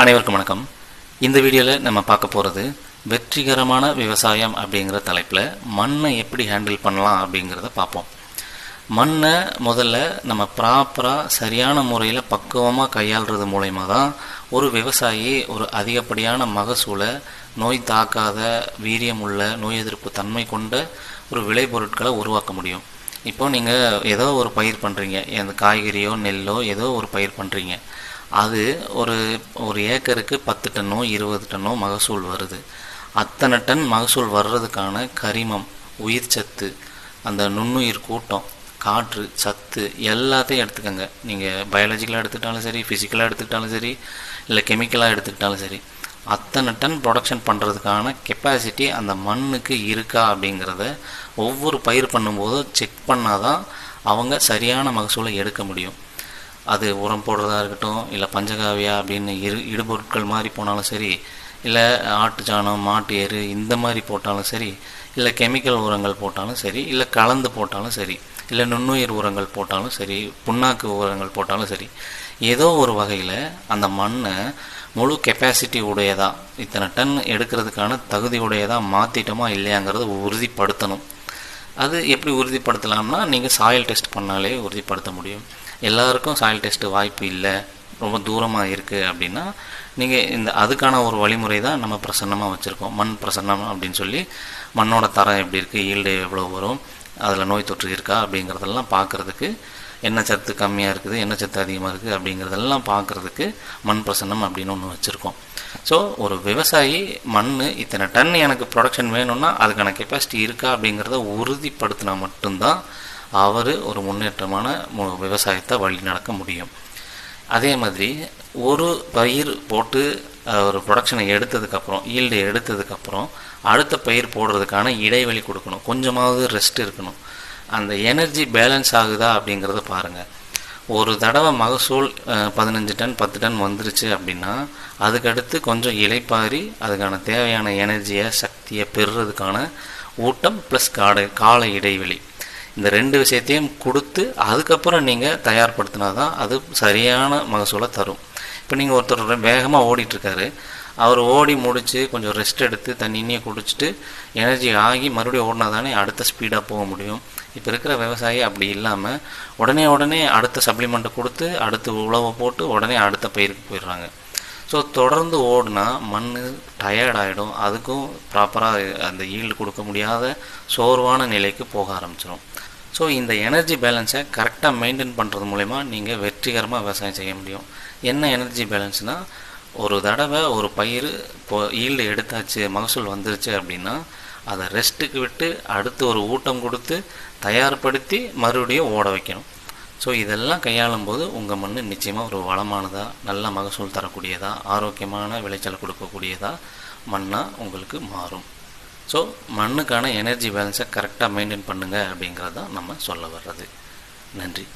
அனைவருக்கும் வணக்கம். இந்த வீடியோவில் நம்ம பார்க்க போகிறது வெற்றிகரமான விவசாயம் அப்படிங்கிற தலைப்பில் மண்ணை எப்படி ஹேண்டில் பண்ணலாம் அப்படிங்கிறத பார்ப்போம். மண்ணை முதல்ல நம்ம ப்ராப்பராக சரியான முறையில் பக்குவமாக கையாளுறது மூலயமா தான் ஒரு விவசாயி ஒரு அதிகப்படியான மகசூலை நோய் தாக்காத வீரியமுள்ள நோய் எதிர்ப்பு தன்மை கொண்ட ஒரு விளைபொருட்களை உருவாக்க முடியும். இப்போ நீங்கள் ஏதோ ஒரு பயிர் பண்ணுறீங்க அந்த காய்கறியோ நெல்லோ ஏதோ ஒரு பயிர் பண்ணுறீங்க அது ஒரு ஒரு ஏக்கருக்கு பத்து டன்னோ இருபது டன்னோ மகசூல் வருது. அத்தனை டன் மகசூல் வர்றதுக்கான கரிமம் உயிர் சத்து அந்த நுண்ணுயிர் கூட்டம் காற்று சத்து எல்லாத்தையும் எடுத்துக்கோங்க. நீங்கள் பயாலஜிக்கலாக எடுத்துக்கிட்டாலும் சரி ஃபிசிக்கலாக எடுத்துக்கிட்டாலும் சரி இல்லை கெமிக்கலாக எடுத்துக்கிட்டாலும் சரி அத்தனை டன் ப்ரொடக்ஷன் பண்ணுறதுக்கான கெப்பாசிட்டி அந்த மண்ணுக்கு இருக்கா அப்படிங்கிறத ஒவ்வொரு பயிர் பண்ணும்போதும் செக் பண்ணால் தான் அவங்க சரியான மகசூலை எடுக்க முடியும். அது உரம் போடுறதா இருக்கட்டும் இல்லை பஞ்சகாவியா அப்படின்னு இரு இடுபொருட்கள் மாதிரி போனாலும் சரி இல்லை ஆட்டு சாணம் மாட்டு எரு இந்த மாதிரி போட்டாலும் சரி இல்லை கெமிக்கல் உரங்கள் போட்டாலும் சரி இல்லை கலந்து போட்டாலும் சரி இல்லை நுண்ணுயிர் உரங்கள் போட்டாலும் சரி புண்ணாக்கு உரங்கள் போட்டாலும் சரி ஏதோ ஒரு வகையில் அந்த மண்ணை முழு கெப்பாசிட்டி உடையதா இத்தனை டன் எடுக்கிறதுக்கான தகுதி உடையதா மாற்றிட்டோமா இல்லையாங்கிறத உறுதிப்படுத்தணும். அது எப்படி உறுதிப்படுத்தலாம்னா நீங்கள் சாயில் டெஸ்ட் பண்ணாலே உறுதிப்படுத்த முடியும். எல்லாருக்கும் சாயில் டெஸ்ட் வாய்ப்பு இல்லை ரொம்ப தூரமாக இருக்குது அப்படின்னா நீங்கள் இந்த அதுக்கான ஒரு வழிமுறை தான் நம்ம பிரசன்னமாக வச்சுருக்கோம். மண் பிரசன்னம் அப்படின்னு சொல்லி மண்ணோட தரம் எப்படி இருக்குது ஈல்டு எவ்வளோ வரும் அதில் நோய் தொற்று இருக்கா அப்படிங்கிறதெல்லாம் பார்க்குறதுக்கு என்ன சத்து கம்மியாக இருக்குது என்ன சத்து அதிகமாக இருக்குது அப்படிங்கிறதெல்லாம் பார்க்குறதுக்கு மண் பிரசன்னம் அப்படின்னு ஒன்று வச்சுருக்கோம். ஸோ ஒரு விவசாயி மண் இத்தனை டன் எனக்கு ப்ரொடக்ஷன் வேணும்னா அதுக்கான கெப்பாசிட்டி இருக்கா அப்படிங்கிறத உறுதிப்படுத்தினா மட்டும்தான் அவர் ஒரு முன்னேற்றமான மு- விவசாயத்தை வழி நடக்க முடியும். அதே மாதிரி ஒரு பயிர் போட்டு ஒரு ப்ரொடக்ஷனை எடுத்ததுக்கப்புறம் ஈல்டு எடுத்ததுக்கப்புறம் அடுத்த பயிர் போடுறதுக்கான இடைவெளி கொடுக்கணும். கொஞ்சமாவது ரெஸ்ட் இருக்கணும். அந்த எனர்ஜி பேலன்ஸ் ஆகுதா அப்படிங்கிறத பாருங்கள் ஒரு தடவை மகசூல் பதினஞ்சு டன் பத்து டன் வந்துருச்சு அப்படின்னா அதுக்கடுத்து கொஞ்சம் இலைப்பாரி அதுக்கான தேவையான எனர்ஜியை சக்தியை பெறுறதுக்கான ஊட்டம் ப்ளஸ் காடை கால இடைவெளி. இந்த ரெண்டு விஷயத்தையும் கொடுத்து அதுக்கப்புறம் நீங்கள் தயார்படுத்தினா தான் அது சரியான மகசூலை தரும். இப்போ நீங்கள் ஒருத்தர் வேகமாக ஓடிட்டுருக்காரு. அவர் ஓடி முடித்து கொஞ்சம் ரெஸ்ட் எடுத்து தண்ணியை குடிச்சிட்டு எனர்ஜி ஆகி மறுபடியும் ஓடினா தானே அடுத்த ஸ்பீடாக போக முடியும். இப்போ இருக்கிற விவசாயி அப்படி இல்லாமல் உடனே உடனே அடுத்த சப்ளிமெண்ட்டை கொடுத்து அடுத்து உழவை போட்டு உடனே அடுத்த பயிருக்கு போயிடுறாங்க. ஸோ தொடர்ந்து ஓடினா மண் டயர்ட் ஆகிடும் அதுக்கும் ப்ராப்பராக அந்த ஈல்டு கொடுக்க முடியாத சோர்வான நிலைக்கு போக ஆரம்பிச்சிடும் ஸோ இந்த எனர்ஜி பேலன்ஸை கரெக்டாக மெயின்டைன் பண்ணுறது மூலிமா நீங்கள் வெற்றிகரமாக விவசாயம் செய்ய முடியும். என்ன எனர்ஜி பேலன்ஸ்னால் ஒரு தடவை ஒரு பயிர் இப்போ ஈல்டு எடுத்தாச்சு மகசூல் வந்துருச்சு அப்படின்னா அதை ரெஸ்ட்டுக்கு விட்டு அடுத்து ஒரு ஊட்டம் கொடுத்து தயார்படுத்தி மறுபடியும் ஓட வைக்கணும். ஸோ இதெல்லாம் கையாளும் போது உங்கள் மண் நிச்சயமாக ஒரு வளமானதாக நல்ல மகசூல் தரக்கூடியதாக ஆரோக்கியமான விளைச்சல் கொடுக்கக்கூடியதாக மண்ணாக உங்களுக்கு மாறும். ஸோ மண்ணுக்கான எனர்ஜி பேலன்ஸை கரெக்டாக மெயின்டைன் பண்ணுங்கள் அப்படிங்கிறது தான் நம்ம சொல்ல வர்றது. நன்றி.